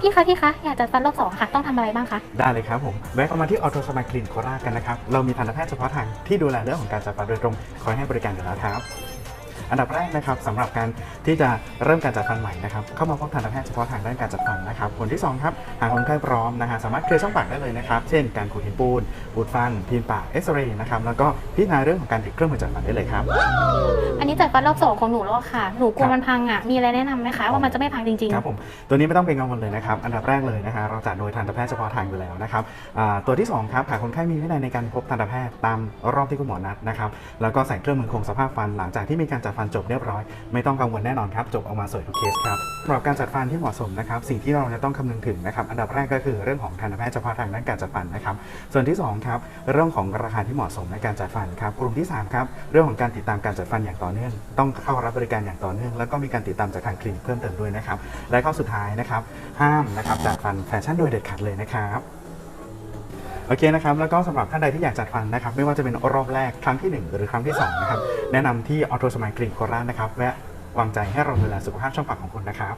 พี่คะพี่คะอยากจัดฟันรอบสองค่ะ ต้องทำอะไรบ้างคะ ได้เลยครับผมแวะเข้ามาที่ออโตสมายคลินโคราชกันนะครับ เรามีทันตแพทย์เฉพาะทางที่ดูแลเรื่องของการจัดฟันโดยตรง คอยให้บริการอยู่แล้วครับ อันดับแรกนะครับสำหรับการที่จะเริ่มการจัดฟันใหม่นะครับเข้ามาพบทันตแพทย์เฉพาะทางด้านการจัดฟันนะครับผลที่สองครับหากคนไข้พร้อมนะฮะสามารถเคลียร์ช่องปากได้เลยนะครับเช่นการขูดหินปูนบูดฟันพิมพ์ปากเอ็กซเรย์นะครับแล้วก็พิจารณาเรื่องของการติดเครื่องมือจัดฟันได้เลยครับ อันนี้จัดฟันรอบสองของหนูแล้วอะค่ะ หนูกลัควรับมันพังอะ มีอะไรแนะนำไหมคะ ว่ามันจะไม่พังจริงครับผม ตัวนี้ไม่ต้องเป็นกังวลเลยนะครับ อันดับแรกเลยนะฮะเราจัดโดยทันตแพทย์เฉพาะทางอยู่แล้วนะครับอ่าตัวที่สองครับหากคนไข้มีวินัยในการพบทันตแพทย์ตามรอบที่คุณหมอนัดนะครับ แล้วก็ใส่เครื่องมือคงสภาพฟันหลังจากที่มีการจัดฟันจบเรียบร้อย ไม่ต้องกังวลแน่นอนครับ จบออกมาสวยทุกเคสครับสำหรับการจัดฟันที่เหมาะสมนะครับสิ่งที่เราจะต้องคำนึงถึงนะครับอันดับแรกก็คือเรื่องของทันตแพทย์เฉพาะทางด้านการจัดฟันนะครับส่วนที่สองครับเรื่องของราคาที่เหมาะสมในการจัดฟันครับกลุ่มที่สามครับเรื่องของการติดตามการจัดฟันอย่างต่อเนื่อง ต้องเข้ารับบริการอย่างต่อเนื่อง แล้วก็มีการติดตามจากทางคลินิกเพิ่มเติมด้วยนะครับและข้อสุดท้ายนะครับห้ามนะครับจัดฟันแฟชั่นโดยเด็ดขาดเลยนะครับ โอเคนะครับแล้วก็สำหรับท่านใดที่อยากจัดฟันนะครับไม่ว่าจะเป็นรอบแรกครั้งที่หนึ่งหรือครั้งที่สองนะครับแนะนำที่ออโตสมายกรีนโคราชนะครับแวะวางใจให้เราดูแลสุขภาพช่องปากของคุณนะครับ